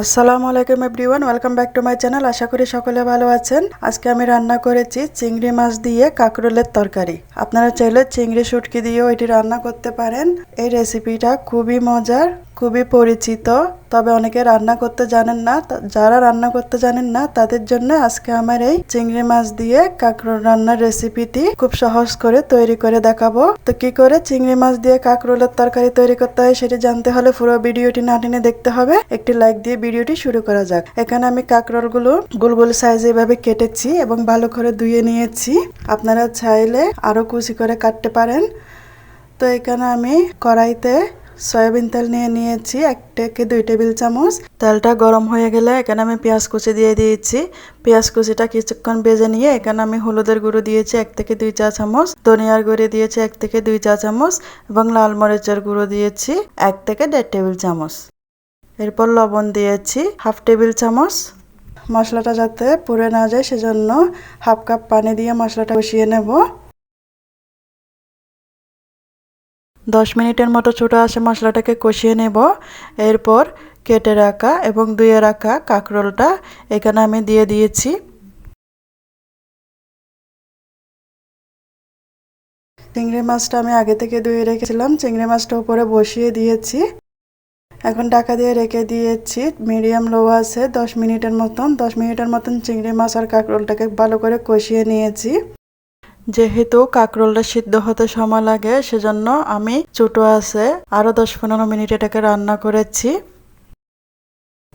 আসসালামু আলাইকুম everyone, welcome back to my channel. আশা করি সকলে ভালো আছেন। আজকে আমি রান্না করেছি চিংড়ি মাছ দিয়ে কাঁকরোলের তরকারি। আপনারা চাইলে চিংড়ি শুটকি দিয়েও এটি রান্না করতে পারেন। এই রেসিপিটা খুবই মজার। খুবই পরিচিত, তবে অনেকে রান্না করতে জানেন না। যারা রান্না করতে জানেন না, তাদের জন্য আজকে আমার এই চিংড়ি মাছ দিয়ে কাঁকরোল রান্নার রেসিপিটি খুব সহজ করে তৈরি করে দেখাবো। তো কি করে চিংড়ি মাছ দিয়ে কাঁকরোলের তরকারি তৈরি করতে হয় সেটি জানতে হলে পুরো ভিডিওটি না টেনে দেখতে হবে। একটি লাইক দিয়ে ভিডিওটি শুরু করা যাক। এখানে আমি কাঁকরোলগুলো গোল গোল সাইজে এভাবে কেটেছি এবং ভালো করে ধুয়ে নিয়েছি। আপনারা চাইলে আরও কুচি করে কাটতে পারেন। তো এখানে আমি কড়াইতে সয়াবিন তেল নিয়ে নিয়েছি, এক থেকে দুই টেবিল চামচ। তেলটা গরম হয়ে গেলে এখানে আমি পেঁয়াজ কুচি দিয়ে দিয়েছি। পেঁয়াজ কুচিটা কিছুক্ষণ ভেজে নিয়ে এখানে আমি হলুদের গুঁড়ো দিয়েছি, এক থেকে দুই চা চামচ। ধনিয়ার গুঁড়ো দিয়েছি, এক থেকে দুই চা চামচ। এবং লাল মরিচের গুঁড়ো দিয়েছি, এক থেকে দেড় টেবিল চামচ। এরপর লবণ দিয়েছি, হাফ টেবিল চামচ। মশলাটা যাতে পুড়ে না যায়, সেজন্য হাফ কাপ পানি দিয়ে মশলাটা কষিয়ে নেব। দশ মিনিটের মতো ছোটো আসে মশলাটাকে কষিয়ে নেব। এরপর কেটে রাখা এবং ধুয়ে রাখা কাঁকরোলটা এখানে আমি দিয়ে দিয়েছি। চিংড়ি মাছটা আমি আগে থেকে ধুয়ে রেখেছিলাম, চিংড়ি মাছটা উপরে বসিয়ে দিয়েছি। এখন ঢাকা দিয়ে রেখে দিয়েছি, মিডিয়াম লো আছে, দশ মিনিটের মতন, দশ মিনিটের মতন চিংড়ি মাছ আর কাঁকরোলটাকে ভালো করে কষিয়ে নিয়েছি। যেহেতু কাঁকরোলটা সিদ্ধ হতে সময় লাগে, সেজন্য আমি ছোটো আছে আরও দশ পনেরো মিনিট এটাকে রান্না করেছি।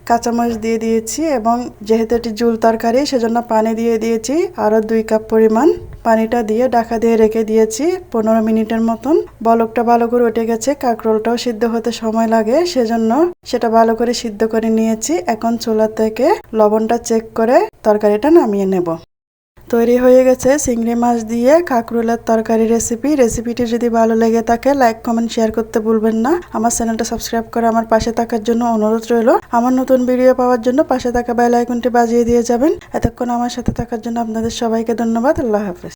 কাঁচামরিচ দিয়ে দিয়েছি এবং যেহেতু এটি জুল তরকারি, সেজন্য পানি দিয়ে দিয়েছি আরও দুই কাপ পরিমাণ পানিটা দিয়ে ঢাকা দিয়ে রেখে দিয়েছি পনেরো মিনিটের মতন। বলকটা ভালো করে উঠে গেছে, কাঁকরোলটাও সিদ্ধ হতে সময় লাগে, সেজন্য সেটা ভালো করে সিদ্ধ করে নিয়েছি। এখন চুলা থেকে লবণটা চেক করে তরকারিটা নামিয়ে নেব। তৈরি হয়ে গেছে চিংড়ি মাছ দিয়ে কাঁকরোলের তরকারি রেসিপি রেসিপিটি যদি ভালো লেগে থাকে লাইক কমেন্ট শেয়ার করতে ভুলবেন না। আমার চ্যানেলটা সাবস্ক্রাইব করে আমার পাশে থাকার জন্য অনুরোধ রইল। আমার নতুন ভিডিও পাওয়ার জন্য পাশে থাকা বেল আইকনটি বাজিয়ে দিয়ে যাবেন। এতক্ষণ আমার সাথে থাকার জন্য আপনাদের সবাইকে ধন্যবাদ। আল্লাহ হাফেজ।